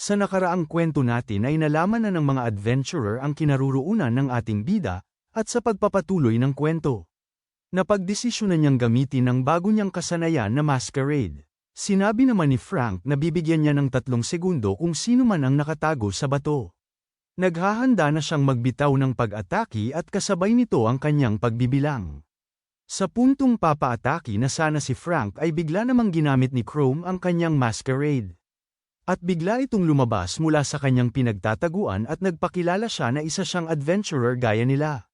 Sa nakaraang kwento natin ay nalaman na ng mga adventurer ang kinaruroonan ng ating bida, at sa pagpapatuloy ng kwento. Napagdesisyonan niyang gamitin ang bago niyang kasanayan na masquerade. Sinabi naman ni Frank na bibigyan niya ng tatlong segundo kung sino man ang nakatago sa bato. Naghahanda na siyang magbitaw ng pag-ataki at kasabay nito ang kanyang pagbibilang. Sa puntong papaataki na sana si Frank ay bigla namang ginamit ni Chrome ang kanyang masquerade. At bigla itong lumabas mula sa kanyang pinagtataguan at nagpakilala siya na isa siyang adventurer gaya nila.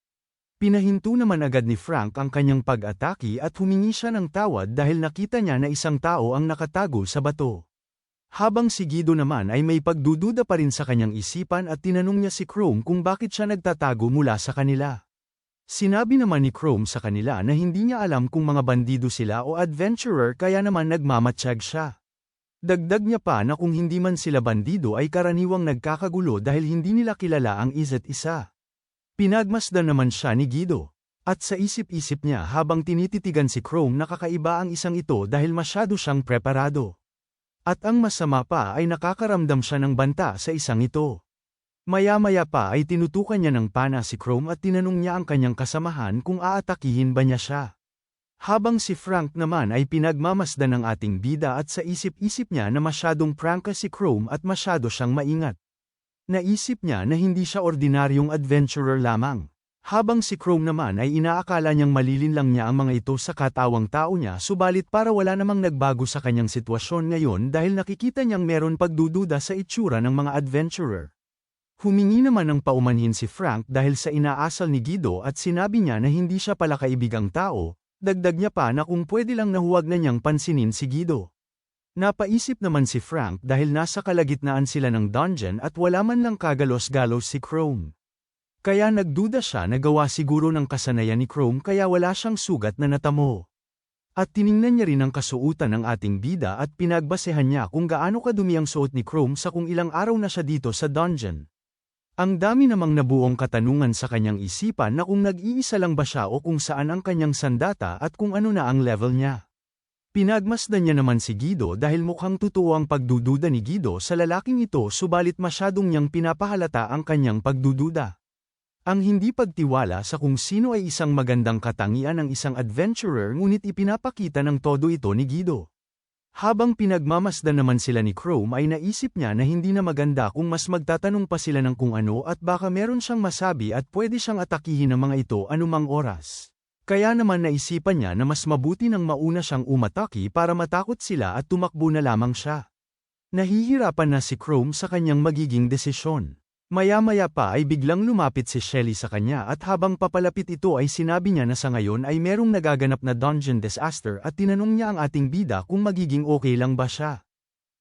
Pinahinto naman agad ni Frank ang kanyang pag-ataki at humingi siya ng tawad dahil nakita niya na isang tao ang nakatago sa bato. Habang si Guido naman ay may pagdududa pa rin sa kanyang isipan at tinanong niya si Chrome kung bakit siya nagtatago mula sa kanila. Sinabi naman ni Chrome sa kanila na hindi niya alam kung mga bandido sila o adventurer kaya naman nagmamatsyag siya. Dagdag niya pa na kung hindi man sila bandido ay karaniwang nagkakagulo dahil hindi nila kilala ang isa't isa. Pinagmasdan naman siya ni Guido. At sa isip-isip niya habang tinititigan si Chrome nakakaiba ang isang ito dahil masyado siyang preparado. At ang masama pa ay nakakaramdam siya ng banta sa isang ito. Maya-maya pa ay tinutukan niya ng pana si Chrome at tinanong niya ang kanyang kasamahan kung aatakihin ba niya siya. Habang si Frank naman ay pinagmamasdan ng ating bida at sa isip-isip niya na masyadong prangka si Chrome at masyado siyang maingat. Naisip niya na hindi siya ordinaryong adventurer lamang. Habang si Chrome naman ay inaakala niyang malilin lang niya ang mga ito sa katawang tao niya subalit para wala namang nagbago sa kanyang sitwasyon ngayon dahil nakikita niyang meron pagdududa sa itsura ng mga adventurer. Humingi naman ng paumanhin si Frank dahil sa inaasal ni Guido at sinabi niya na hindi siya pala kaibigang tao, dagdag niya pa na kung pwede lang na huwag na niyang pansinin si Guido. Napaisip naman si Frank dahil nasa kalagitnaan sila ng dungeon at wala man lang kagalos-galos si Chrome. Kaya nagduda siya na gawa siguro ng kasanayan ni Chrome kaya wala siyang sugat na natamo. At tiningnan niya rin ang kasuutan ng ating bida at pinagbasehan niya kung gaano kadumi ang suot ni Chrome sa kung ilang araw na siya dito sa dungeon. Ang dami namang nabuong katanungan sa kanyang isipan na kung nag-iisa lang ba siya o kung saan ang kanyang sandata at kung ano na ang level niya. Pinagmasdan niya naman si Guido dahil mukhang totoo ang pagdududa ni Guido sa lalaking ito subalit masyadong niyang pinapahalata ang kanyang pagdududa. Ang hindi pagtiwala sa kung sino ay isang magandang katangian ng isang adventurer ngunit ipinapakita ng todo ito ni Guido. Habang pinagmamasdan naman sila ni Chrome ay naisip niya na hindi na maganda kung mas magtatanong pa sila ng kung ano at baka meron siyang masabi at pwede siyang atakihin ng mga ito anumang oras. Kaya naman naisipan niya na mas mabuti nang mauna siyang umataki para matakot sila at tumakbo na lamang siya. Nahihirapan na si Chrome sa kanyang magiging desisyon. Maya-maya pa ay biglang lumapit si Shelly sa kanya at habang papalapit ito ay sinabi niya na sa ngayon ay merong nagaganap na dungeon disaster at tinanong niya ang ating bida kung magiging okay lang ba siya.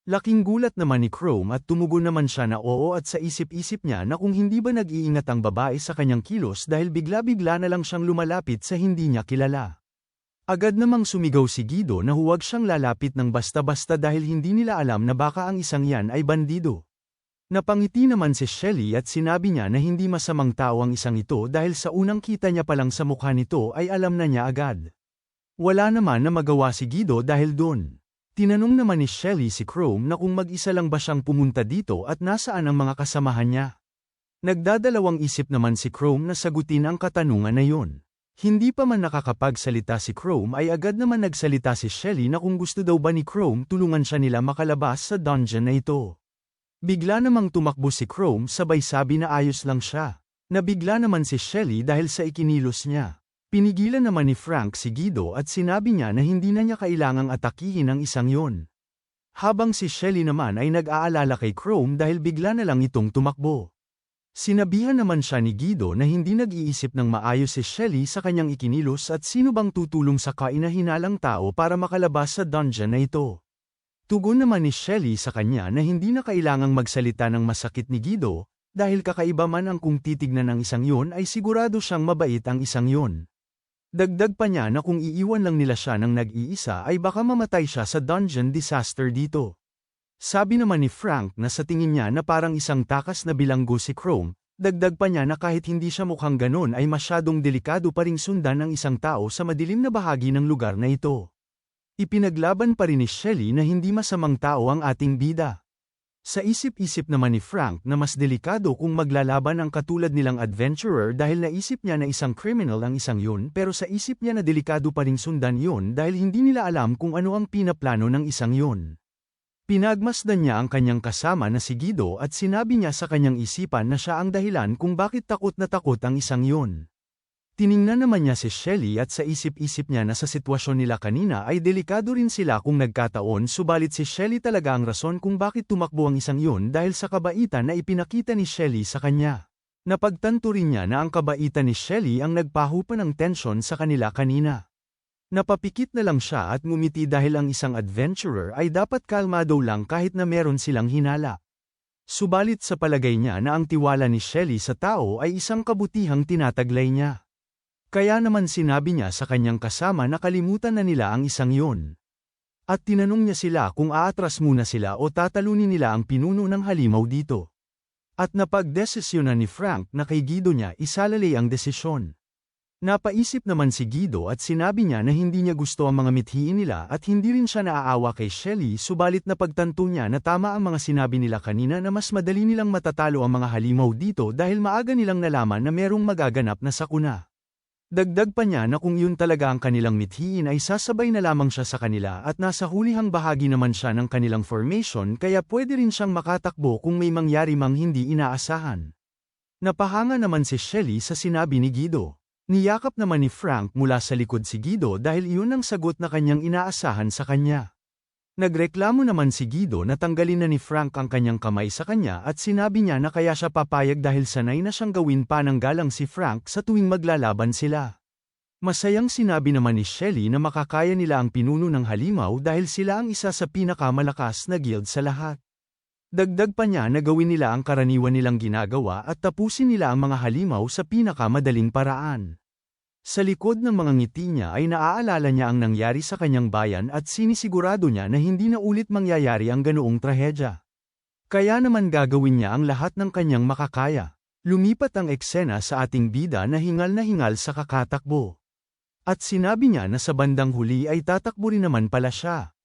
Laking gulat naman ni Chrome at tumugon naman siya na oo at sa isip-isip niya na kung hindi ba nag-iingat ang babae sa kanyang kilos dahil bigla-bigla na lang siyang lumalapit sa hindi niya kilala. Agad namang sumigaw si Guido na huwag siyang lalapit ng basta-basta dahil hindi nila alam na baka ang isang yan ay bandido. Napangiti naman si Shelly at sinabi niya na hindi masamang tao ang isang ito dahil sa unang kita niya palang sa mukha nito ay alam na niya agad. Wala naman na magawa si Guido dahil doon. Tinanong naman ni Shelly si Chrome na kung mag-isa lang ba siyang pumunta dito at nasaan ang mga kasamahan niya. Nagdadalawang isip naman si Chrome na sagutin ang katanungan na yun. Hindi pa man nakakapagsalita si Chrome ay agad naman nagsalita si Shelly na kung gusto daw ba ni Chrome tulungan siya nila makalabas sa dungeon na ito. Bigla namang tumakbo si Chrome sabay sabi na ayos lang siya. Nabigla naman si Shelly dahil sa ikinilos niya. Pinigilan naman ni Frank si Guido at sinabi niya na hindi na niya kailangang atakihin ang isang yon. Habang si Shelly naman ay nag-aalala kay Chrome dahil bigla na lang itong tumakbo. Sinabihan naman siya ni Guido na hindi nag-iisip ng maayos si Shelly sa kanyang ikinilos at sino bang tutulong sa kainahinalang tao para makalabas sa dungeon na ito. Tugon naman ni Shelly sa kanya na hindi na kailangang magsalita ng masakit ni Guido, dahil kakaiba man ang kung titignan ng isang yon ay sigurado siyang mabait ang isang yon. Dagdag pa niya na kung iiwan lang nila siya ng nag-iisa ay baka mamatay siya sa dungeon disaster dito. Sabi naman ni Frank na sa tingin niya na parang isang takas na bilanggo si Chrome, dagdag pa niya na kahit hindi siya mukhang ganon ay masyadong delikado pa ring sundan ng isang tao sa madilim na bahagi ng lugar na ito. Ipinaglaban pa rin ni Shelly na hindi masamang tao ang ating bida. Sa isip-isip naman ni Frank na mas delikado kung maglalaban ang katulad nilang adventurer dahil naisip niya na isang criminal ang isang yun pero sa isip niya na delikado pa ring sundan yun dahil hindi nila alam kung ano ang pinaplano ng isang yun. Pinagmasdan niya ang kanyang kasama na si Guido at sinabi niya sa kanyang isipan na siya ang dahilan kung bakit takot na takot ang isang yun. Tiningnan naman niya si Shelly at sa isip-isip niya na sa sitwasyon nila kanina ay delikado rin sila kung nagkataon subalit si Shelly talaga ang rason kung bakit tumakbo ang isang yun dahil sa kabaitan na ipinakita ni Shelly sa kanya. Napagtanto rin niya na ang kabaitan ni Shelly ang nagpahupa ng tensyon sa kanila kanina. Napapikit na lang siya at ngumiti dahil ang isang adventurer ay dapat kalmado lang kahit na meron silang hinala. Subalit sa palagay niya na ang tiwala ni Shelly sa tao ay isang kabutihang tinataglay niya. Kaya naman sinabi niya sa kanyang kasama na kalimutan na nila ang isang yun. At tinanong niya sila kung aatras muna sila o tatalunin nila ang pinuno ng halimaw dito. At napagdesisyonan ni Frank na kay Guido niya isalalay ang desisyon. Napaisip naman si Guido at sinabi niya na hindi niya gusto ang mga mithiin nila at hindi rin siya naaawa kay Shelly subalit napagtanto niya na tama ang mga sinabi nila kanina na mas madali nilang matatalo ang mga halimaw dito dahil maaga nilang nalaman na merong magaganap na sakuna. Dagdag pa niya na kung yun talaga ang kanilang mithiin ay sasabay na lamang siya sa kanila at nasa hulihang bahagi naman siya ng kanilang formation kaya pwede rin siyang makatakbo kung may mangyari mang hindi inaasahan. Napahanga naman si Shelly sa sinabi ni Guido. Niyakap naman ni Frank mula sa likod si Guido dahil iyon ang sagot na kanyang inaasahan sa kanya. Nagreklamo naman si Guido na tanggalin na ni Frank ang kanyang kamay sa kanya at sinabi niya na kaya siya papayag dahil sanay na siyang gawin pa ng galang si Frank sa tuwing maglalaban sila. Masayang sinabi naman ni Shelly na makakaya nila ang pinuno ng halimaw dahil sila ang isa sa pinakamalakas na guild sa lahat. Dagdag pa niya na gawin nila ang karaniwan nilang ginagawa at tapusin nila ang mga halimaw sa pinakamadaling paraan. Sa likod ng mga ngiti niya ay naaalala niya ang nangyari sa kanyang bayan at sinisigurado niya na hindi na ulit mangyayari ang ganoong trahedya. Kaya naman gagawin niya ang lahat ng kanyang makakaya. Lumipat ang eksena sa ating bida na hingal na hingal sa kakatakbo. At sinabi niya na sa bandang huli ay tatakbo rin naman pala siya.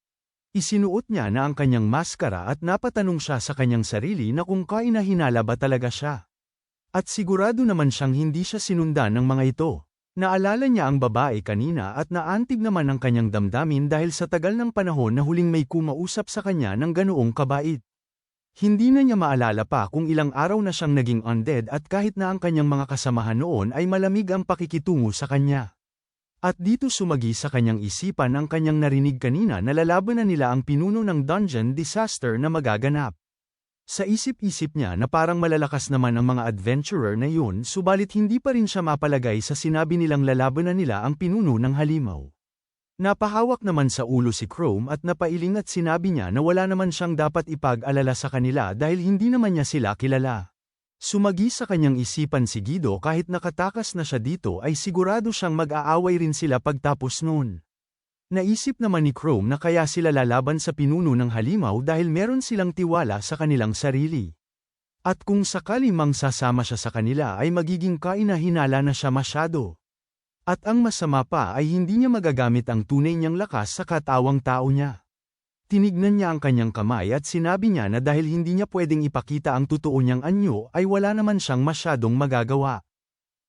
Isinuot niya na ang kanyang maskara at napatanong siya sa kanyang sarili na kung kainahinala ba talaga siya. At sigurado naman siyang hindi siya sinundan ng mga ito. Naalala niya ang babae kanina at naantig naman ang kanyang damdamin dahil sa tagal ng panahon na huling may kumausap sa kanya ng ganoong kabait. Hindi na niya maalala pa kung ilang araw na siyang naging undead at kahit na ang kanyang mga kasamahan noon ay malamig ang pakikitungo sa kanya. At dito sumagi sa kanyang isipan ang kanyang narinig kanina na lalaban nila ang pinuno ng dungeon disaster na magaganap. Sa isip-isip niya na parang malalakas naman ang mga adventurer na yun subalit hindi pa rin siya mapalagay sa sinabi nilang lalaban na nila ang pinuno ng halimaw. Napahawak naman sa ulo si Chrome at napailing at sinabi niya na wala naman siyang dapat ipag-alala sa kanila dahil hindi naman niya sila kilala. Sumagi sa kanyang isipan si Guido kahit nakatakas na siya dito ay sigurado siyang mag-aaway rin sila pagtapos noon. Naisip naman ni Chrome na kaya sila lalaban sa pinuno ng halimaw dahil meron silang tiwala sa kanilang sarili. At kung sakali mang sasama siya sa kanila ay magiging kainahinala na siya masyado. At ang masama pa ay hindi niya magagamit ang tunay niyang lakas sa katawang tao niya. Tinignan niya ang kanyang kamay at sinabi niya na dahil hindi niya pwedeng ipakita ang totoo niyang anyo ay wala naman siyang masyadong magagawa.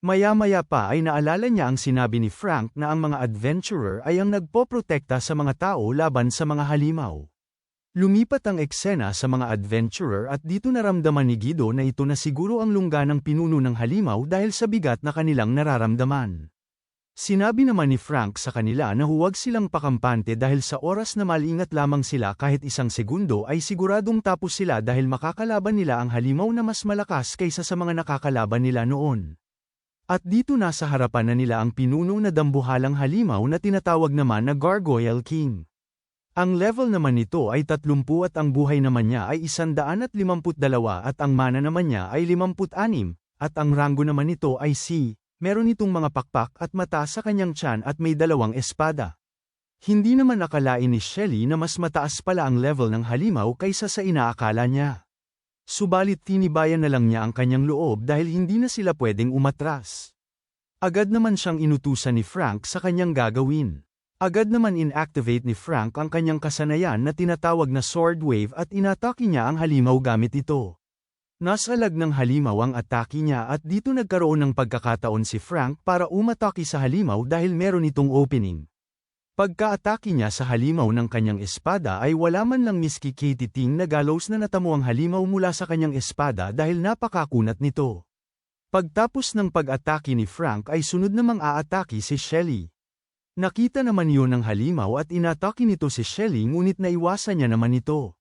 Maya-maya pa ay naalala niya ang sinabi ni Frank na ang mga adventurer ay ang nagpoprotekta sa mga tao laban sa mga halimaw. Lumipat ang eksena sa mga adventurer at dito naramdaman ni Guido na ito na siguro ang lungga ng pinuno ng halimaw dahil sa bigat na kanilang nararamdaman. Sinabi naman ni Frank sa kanila na huwag silang pakampante dahil sa oras na malingat lamang sila kahit isang segundo ay siguradong tapos sila dahil makakalaban nila ang halimaw na mas malakas kaysa sa mga nakakalaban nila noon. At dito nasa harapan na nila ang pinuno na dambuhalang halimaw na tinatawag naman na Gargoyle King. Ang level naman nito ay 30 at ang buhay naman niya ay 152 at ang mana naman niya ay 56 at ang ranggo naman nito ay C. Meron itong mga pakpak at mata sa kanyang tiyan at may dalawang espada. Hindi naman akalain ni Shelly na mas mataas pala ang level ng halimaw kaysa sa inaakala niya. Subalit tinibayan na lang niya ang kanyang loob dahil hindi na sila pwedeng umatras. Agad naman siyang inutusan ni Frank sa kanyang gagawin. Agad naman inactivate ni Frank ang kanyang kasanayan na tinatawag na Sword Wave at inatake niya ang halimaw gamit ito. Nasalag ng halimaw ang atake niya at dito nagkaroon ng pagkakataon si Frank para umatake sa halimaw dahil meron itong opening. Pagka-atake niya sa halimaw ng kanyang espada ay wala man lang miski kititing na galos na natamo ang halimaw mula sa kanyang espada dahil napakakunat nito. Pagtapos ng pag-atake ni Frank ay sunod namang aatake si Shelly. Nakita naman yun ng halimaw at inatake nito si Shelly ngunit naiwasan niya naman ito.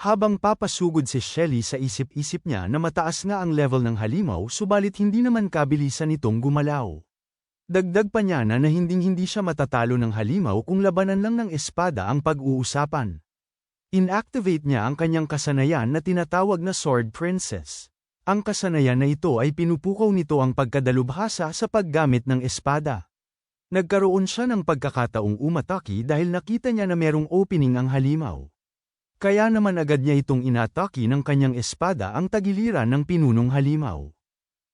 Habang papasugod si Shelly sa isip-isip niya na mataas nga ang level ng halimaw subalit hindi naman kabilisan itong gumalaw. Dagdag pa niya na na hinding-hindi siya matatalo ng halimaw kung labanan lang ng espada ang pag-uusapan. Inactivate niya ang kanyang kasanayan na tinatawag na Sword Princess. Ang kasanayan na ito ay pinupukaw nito ang pagkadalubhasa sa paggamit ng espada. Nagkaroon siya ng pagkakataong umataki dahil nakita niya na merong opening ang halimaw. Kaya naman agad niya itong inataki ng kanyang espada ang tagiliran ng pinunong halimaw.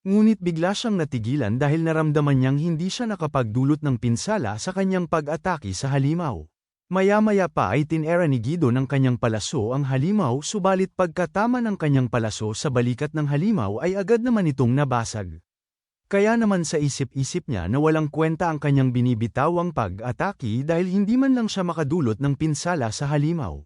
Ngunit bigla siyang natigilan dahil naramdaman niyang hindi siya nakapagdulot ng pinsala sa kanyang pag-atake sa halimaw. Maya-maya pa ay tinera ni Guido ng kanyang palaso ang halimaw subalit pagkatama ng kanyang palaso sa balikat ng halimaw ay agad naman itong nabasag. Kaya naman sa isip-isip niya na walang kwenta ang kanyang binibitawang pag-ataki dahil hindi man lang siya makadulot ng pinsala sa halimaw.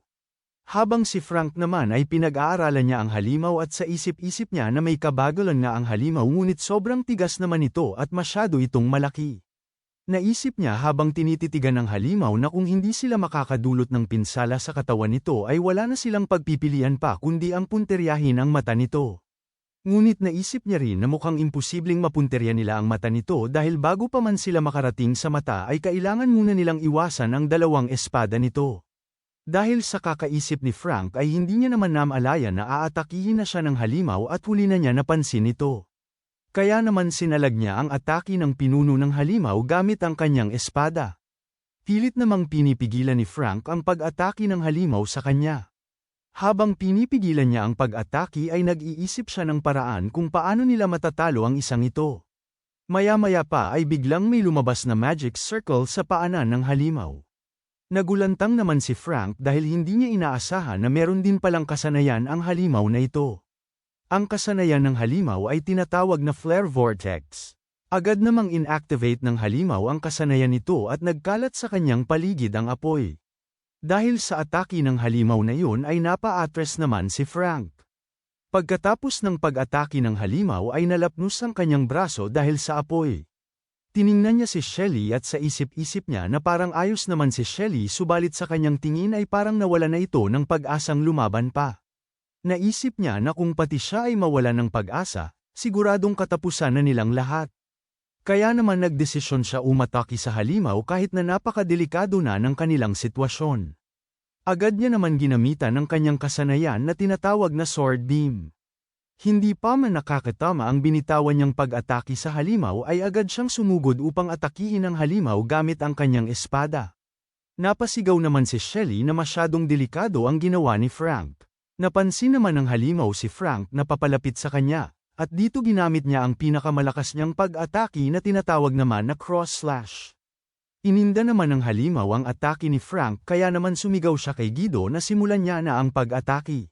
Habang si Frank naman ay pinag-aaralan niya ang halimaw at sa isip-isip niya na may kabagalan nga ang halimaw ngunit sobrang tigas naman ito at masyado itong malaki. Naisip niya habang tinititigan ng halimaw na kung hindi sila makakadulot ng pinsala sa katawan nito ay wala na silang pagpipilian pa kundi ang punteryahin ang mata nito. Ngunit naisip niya rin na mukhang imposibleng mapunterya nila ang mata nito dahil bago pa man sila makarating sa mata ay kailangan muna nilang iwasan ang dalawang espada nito. Dahil sa kakaisip ni Frank ay hindi niya naman namalaya na aatakihin na siya ng halimaw at huli na niya napansin ito. Kaya naman sinalag niya ang atake ng pinuno ng halimaw gamit ang kanyang espada. Pilit namang pinipigilan ni Frank ang pag-atake ng halimaw sa kanya. Habang pinipigilan niya ang pag-atake ay nag-iisip siya ng paraan kung paano nila matatalo ang isang ito. Maya-maya pa ay biglang may lumabas na magic circle sa paanan ng halimaw. Nagulantang naman si Frank dahil hindi niya inaasahan na meron din palang kasanayan ang halimaw na ito. Ang kasanayan ng halimaw ay tinatawag na flare vortex. Agad namang inactivate ng halimaw ang kasanayan nito at nagkalat sa kanyang paligid ang apoy. Dahil sa atake ng halimaw na yun ay napa-atres naman si Frank. Pagkatapos ng pag-atake ng halimaw ay nalapnus ang kanyang braso dahil sa apoy. Tiningnan niya si Shelly at sa isip-isip niya na parang ayos naman si Shelly subalit sa kanyang tingin ay parang nawala na ito ng pag-asang lumaban pa. Naisip niya na kung pati siya ay mawala ng pag-asa, siguradong katapusan na nilang lahat. Kaya naman nagdesisyon siya umataki sa halimaw kahit na napakadelikado na ng kanilang sitwasyon. Agad niya naman ginamitan ng kanyang kasanayan na tinatawag na sword beam. Hindi pa man nakakatama ang binitawan niyang pag-atake sa halimaw ay agad siyang sumugod upang atakihin ang halimaw gamit ang kanyang espada. Napasigaw naman si Shelly na masyadong delikado ang ginawa ni Frank. Napansin naman ng halimaw si Frank na papalapit sa kanya, at dito ginamit niya ang pinakamalakas niyang pag-atake na tinatawag naman na cross-slash. Ininda naman ng halimaw ang atake ni Frank kaya naman sumigaw siya kay Guido na simulan niya na ang pag-atake.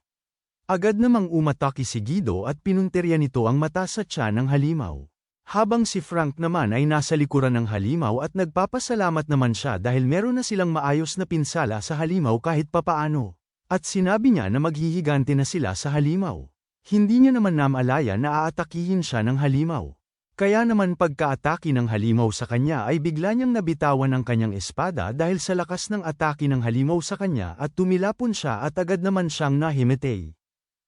Agad namang umatake si Guido at pinunterya nito ang mata sa tiyan ng halimaw. Habang si Frank naman ay nasa likuran ng halimaw at nagpapasalamat naman siya dahil meron na silang maayos na pinsala sa halimaw kahit papaano. At sinabi niya na maghihigante na sila sa halimaw. Hindi niya naman namalaya na aatakihin siya ng halimaw. Kaya naman pagka-atake ng halimaw sa kanya ay bigla niyang nabitawan ang kanyang espada dahil sa lakas ng atake ng halimaw sa kanya at tumilapon siya at agad naman siyang nahimatay.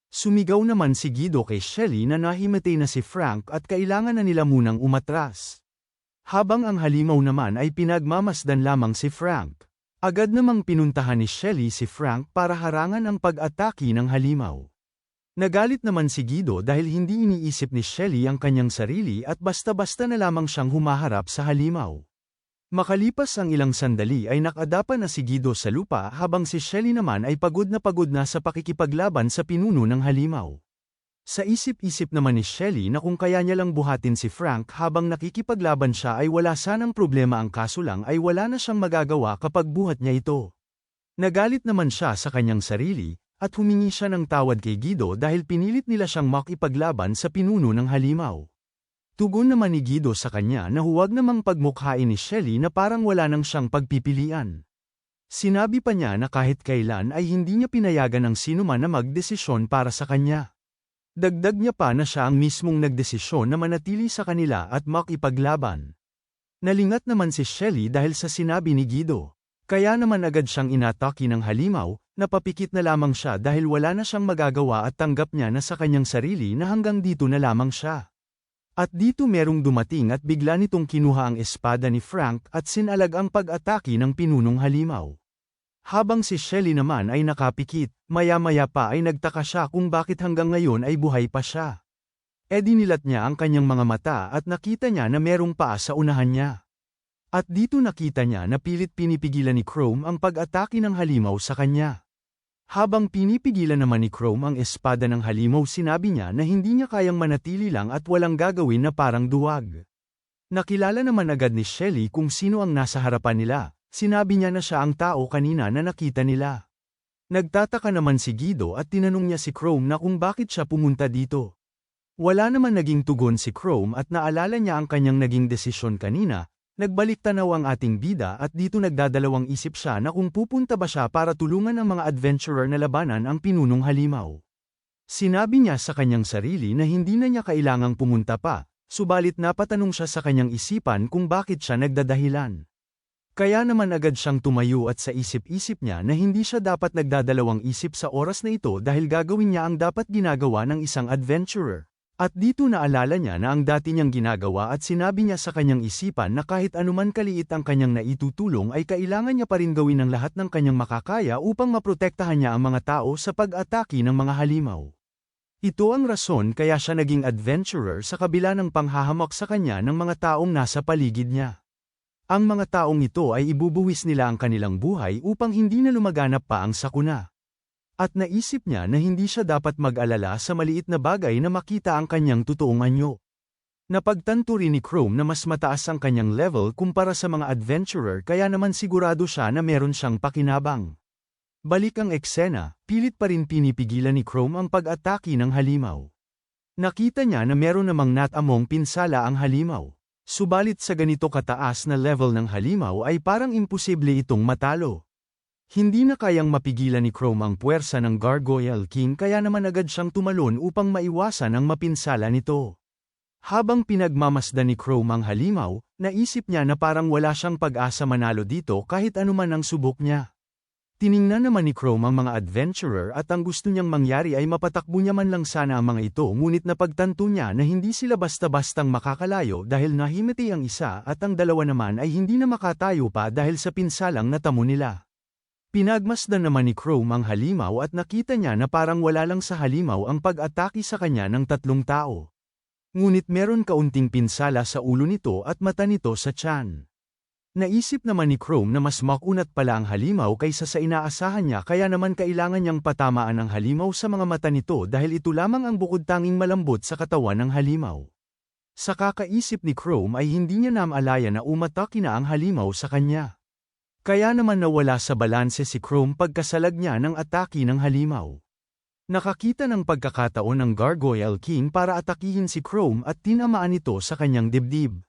Sumigaw naman si Guido kay Shelly na nahimatay na si Frank at kailangan na nila munang umatras. Habang ang halimaw naman ay pinagmamasdan lamang si Frank. Agad namang pinuntahan ni Shelly si Frank para harangan ang pag-atake ng halimaw. Nagalit naman si Guido dahil hindi iniisip ni Shelly ang kanyang sarili at basta-basta na lamang siyang humaharap sa halimaw. Makalipas ang ilang sandali ay nakadapa na si Guido sa lupa habang si Shelly naman ay pagod na pagod na sa pakikipaglaban sa pinuno ng halimaw. Sa isip-isip naman ni Shelly na kung kaya niya lang buhatin si Frank habang nakikipaglaban siya ay wala sanang problema ang kaso lang ay wala na siyang magagawa kapag buhat niya ito. Nagalit naman siya sa kanyang sarili, at humingi siya ng tawad kay Guido dahil pinilit nila siyang makipaglaban sa pinuno ng halimaw. Tugon naman ni Guido sa kanya na huwag namang pagmukhain ni Shelly na parang wala nang siyang pagpipilian. Sinabi pa niya na kahit kailan ay hindi niya pinayagan ng sinuman na magdesisyon para sa kanya. Dagdag niya pa na siya ang mismong nagdesisyon na manatili sa kanila at makipaglaban. Nalingat naman si Shelly dahil sa sinabi ni Guido. Kaya naman agad siyang inataki ng halimaw, napapikit na lamang siya dahil wala na siyang magagawa at tanggap niya na sa kanyang sarili na hanggang dito na lamang siya. At dito merong dumating at bigla nitong kinuha ang espada ni Frank at sinalag ang pag-atake ng pinunong halimaw. Habang si Shelly naman ay nakapikit, maya-maya pa ay nagtaka siya kung bakit hanggang ngayon ay buhay pa siya. E dinilat niya ang kanyang mga mata at nakita niya na merong paa sa unahan niya. At dito nakita niya na pilit pinipigilan ni Chrome ang pag-atake ng halimaw sa kanya. Habang pinipigilan naman ni Chrome ang espada ng halimaw sinabi niya na hindi niya kayang manatili lang at walang gagawin na parang duwag. Nakilala naman agad ni Shelly kung sino ang nasa harapan nila, Sinabi niya na siya ang tao kanina na nakita nila. Nagtataka naman si Guido at tinanong niya si Chrome na kung bakit siya pumunta dito. Wala naman naging tugon si Chrome at naalala niya ang kanyang naging desisyon kanina, nagbalik tanaw ang ating bida at dito nagdadalawang isip siya na kung pupunta ba siya para tulungan ang mga adventurer na labanan ang pinunong halimaw. Sinabi niya sa kanyang sarili na hindi na niya kailangang pumunta pa, subalit napatanong siya sa kanyang isipan kung bakit siya nagdadahilan. Kaya naman agad siyang tumayo at sa isip-isip niya na hindi siya dapat nagdadalawang isip sa oras na ito dahil gagawin niya ang dapat ginagawa ng isang adventurer. At dito naalala niya na ang dati niyang ginagawa at sinabi niya sa kanyang isipan na kahit anuman kaliit ang kanyang naitutulong ay kailangan niya pa rin gawin ang lahat ng kanyang makakaya upang maprotektahan niya ang mga tao sa pag-atake ng mga halimaw. Ito ang rason kaya siya naging adventurer sa kabila ng panghahamak sa kanya ng mga taong nasa paligid niya. Ang mga taong ito ay ibubuwis nila ang kanilang buhay upang hindi na lumaganap pa ang sakuna. At naisip niya na hindi siya dapat mag-alala sa maliit na bagay na makita ang kanyang totoong anyo. Napagtanto rin ni Chrome na mas mataas ang kanyang level kumpara sa mga adventurer kaya naman sigurado siya na meron siyang pakinabang. Balik ang eksena, pilit pa rin pinipigilan ni Chrome ang pag-atake ng halimaw. Nakita niya na meron namang natamong pinsala ang halimaw. Subalit sa ganito kataas na level ng halimaw ay parang imposible itong matalo. Hindi na kayang mapigilan ni Chrome ang puwersa ng Gargoyle King kaya naman agad siyang tumalon upang maiwasan ang mapinsala nito. Habang pinagmamasdan ni Chrome ang halimaw, naisip niya na parang wala siyang pag-asa manalo dito kahit anuman ang subok niya. Tiningnan naman ni Chrome ang mga adventurer at ang gusto niyang mangyari ay mapatakbo niya man lang sana ang mga ito ngunit napagtanto niya na hindi sila basta-bastang makakalayo dahil nahimiti ang isa at ang dalawa naman ay hindi na makatayo pa dahil sa pinsalang natamo nila. Pinagmasdan naman ni Chrome ang halimaw at nakita niya na parang wala lang sa halimaw ang pag-atake sa kanya ng tatlong tao. Ngunit meron kaunting pinsala sa ulo nito at mata nito sa tiyan. Naisip naman ni Chrome na mas makunat pala ang halimaw kaysa sa inaasahan niya kaya naman kailangan niyang patamaan ang halimaw sa mga mata nito dahil ito lamang ang bukod tanging malambot sa katawan ng halimaw. Sa kakaisip ni Chrome ay hindi niya namalaya na umatake na ang halimaw sa kanya. Kaya naman nawala sa balanse si Chrome pagkasalag niya ng atake ng halimaw. Nakakita ng pagkakataon ng Gargoyle King para atakihin si Chrome at tinamaan ito sa kanyang dibdib.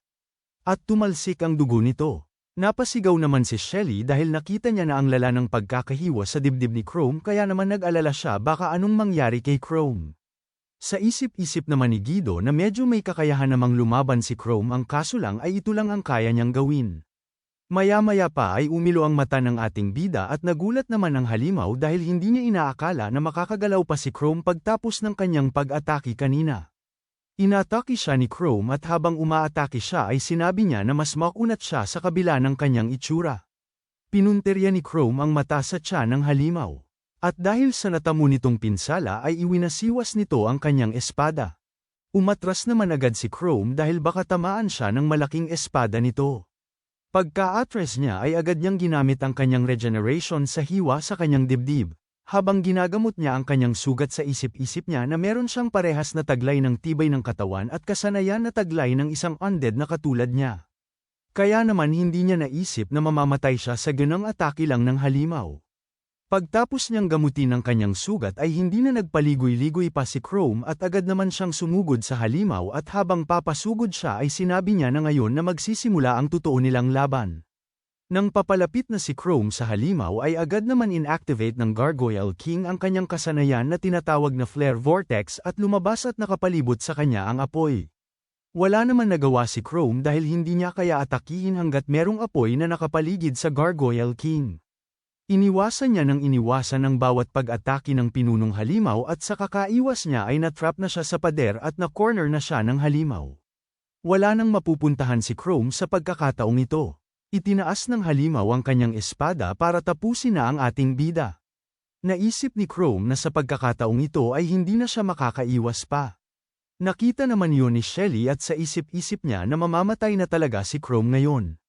At tumalsik ang dugo nito. Napasigaw naman si Shelly dahil nakita niya na ang lala ng pagkakahiwa sa dibdib ni Chrome kaya naman nag-alala siya baka anong mangyari kay Chrome. Sa isip-isip naman ni Guido na medyo may kakayahan namang lumaban si Chrome ang kaso lang ay ito lang ang kaya niyang gawin. Maya-maya pa ay umilo ang mata ng ating bida at nagulat naman ang halimaw dahil hindi niya inaakala na makakagalaw pa si Chrome pagtapos ng kanyang pag-atake kanina. Inatake siya ni Chrome at habang umaatake siya ay sinabi niya na mas makunat siya sa kabila ng kanyang itsura. Pinunterya ni Chrome ang mata sa tiyan ng halimaw. At dahil sa natamo nitong pinsala ay iwinasiwas nito ang kanyang espada. Umatras naman agad si Chrome dahil baka tamaan siya ng malaking espada nito. Pagka-atras niya ay agad niyang ginamit ang kanyang regeneration sa hiwa sa kanyang dibdib. Habang ginagamot niya ang kanyang sugat sa isip-isip niya na meron siyang parehas na taglay ng tibay ng katawan at kasanayan na taglay ng isang undead na katulad niya. Kaya naman hindi niya naisip na mamamatay siya sa ganang atake lang ng halimaw. Pagtapos niyang gamutin ang kanyang sugat ay hindi na nagpaligoy-ligoy pa si Chrome at agad naman siyang sumugod sa halimaw at habang papasugod siya ay sinabi niya na ngayon na magsisimula ang totoo nilang laban. Nang papalapit na si Chrome sa halimaw ay agad naman inactivate ng Gargoyle King ang kanyang kasanayan na tinatawag na Flare Vortex at lumabas at nakapalibot sa kanya ang apoy. Wala naman nagawa si Chrome dahil hindi niya kaya atakihin hanggat merong apoy na nakapaligid sa Gargoyle King. Iniwasan niya ng iniwasan ang bawat pag-atake ng pinunong halimaw at sa kakaiwas niya ay natrap na siya sa pader at na-corner na siya ng halimaw. Wala nang mapupuntahan si Chrome sa pagkakataong ito. Itinaas ng halimaw ang kanyang espada para tapusin na ang ating bida. Naisip ni Chrome na sa pagkakataong ito ay hindi na siya makakaiwas pa. Nakita naman yun ni Shelly at sa isip-isip niya na mamamatay na talaga si Chrome ngayon.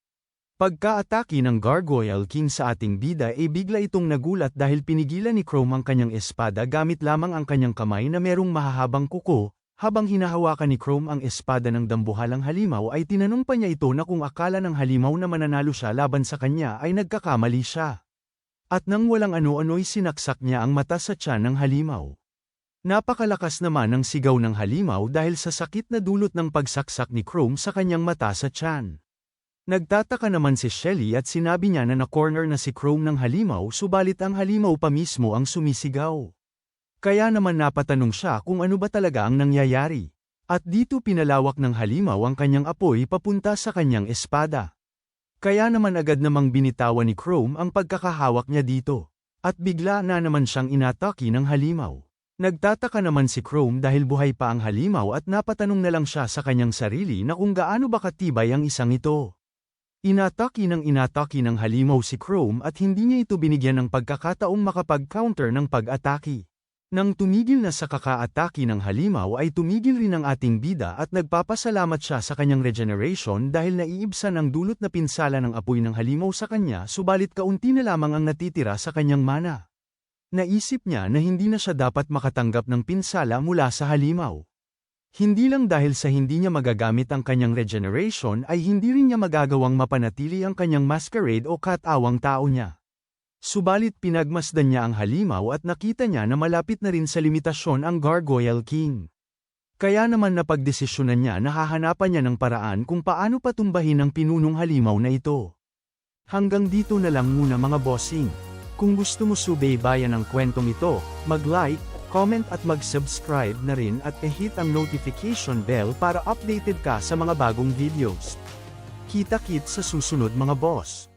Pagka-atake ng Gargoyle King sa ating bida ay bigla itong nagulat dahil pinigilan ni Chrome ang kanyang espada gamit lamang ang kanyang kamay na merong mahahabang kuko, habang hinahawakan ni Chrome ang espada ng dambuhalang halimaw ay tinanong pa niya ito na kung akala ng halimaw na mananalo siya laban sa kanya ay nagkakamali siya. At nang walang ano-ano'y sinaksak niya ang mata sa tiyan ng halimaw. Napakalakas naman ng sigaw ng halimaw dahil sa sakit na dulot ng pagsaksak ni Chrome sa kanyang mata sa tiyan. Nagtataka naman si Shelly at sinabi niya na na-corner na si Chrome ng halimaw subalit ang halimaw pa mismo ang sumisigaw. Kaya naman napatanong siya kung ano ba talaga ang nangyayari. At dito pinalawak ng halimaw ang kanyang apoy papunta sa kanyang espada. Kaya naman agad namang binitawan ni Chrome ang pagkakahawak niya dito. At bigla na naman siyang inatake ng halimaw. Nagtataka naman si Chrome dahil buhay pa ang halimaw at napatanong na lang siya sa kanyang sarili na kung gaano ba katibay ang isang ito. Inatake ng inatake ng halimaw si Chrome at hindi niya ito binigyan ng pagkakataong makapag-counter ng pag-atake. Nang tumigil na sa kaka-atake ng halimaw ay tumigil rin ang ating bida at nagpapasalamat siya sa kanyang regeneration dahil naiibsan ang dulot na pinsala ng apoy ng halimaw sa kanya subalit kaunti na lamang ang natitira sa kanyang mana. Naisip niya na hindi na siya dapat makatanggap ng pinsala mula sa halimaw. Hindi lang dahil sa hindi niya magagamit ang kanyang regeneration ay hindi rin niya magagawang mapanatili ang kanyang masquerade o katawang tao niya. Subalit pinagmasdan niya ang halimaw at nakita niya na malapit na rin sa limitasyon ang Gargoyle King. Kaya naman napagdesisyonan niya na hahanapan niya ng paraan kung paano patumbahin ang pinunong halimaw na ito. Hanggang dito na lang muna mga bossing. Kung gusto mo subaybayan ang kwentong ito, mag-like, comment at mag-subscribe na rin at e-hit ang notification bell para updated ka sa mga bagong videos. Kita-kit sa susunod mga boss.